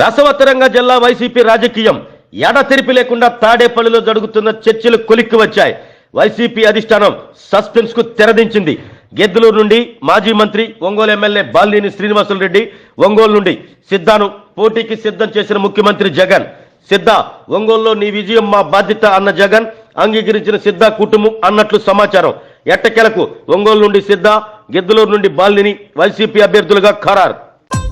రసవత్తరంగా జిల్లా వైసీపీ రాజకీయం ఎడతెరిపి లేకుండా తాడేపల్లిలో జరుగుతున్న చర్చలు కొలిక్కి వచ్చాయి. వైసీపీ అధిష్టానం సస్పెన్స్కు తెరదించింది. గెద్దులూరు నుండి మాజీ మంత్రి ఒంగోలు ఎమ్మెల్యే బాలినేని శ్రీనివాసులు రెడ్డి ఒంగోలు నుండి సిద్ధాను పోటీకి సిద్ధం చేసిన ముఖ్యమంత్రి జగన్. సిద్ధ ఒంగోలులో నీ విజయం మా బాధ్యత అన్న జగన్ అంగీకరించిన సిద్ధ కుటుంబం అన్నట్లు సమాచారం. ఎట్టకెలకు ఒంగోలు నుండి సిద్ధ గెద్దులూరు నుండి బాలిని వైసీపీ అభ్యర్థులుగా ఖరారు.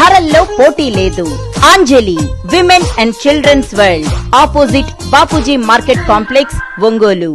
ధరల్లో పోటీ లేదు. Anjali women and children's world opposite Bapuji market complex Ongole.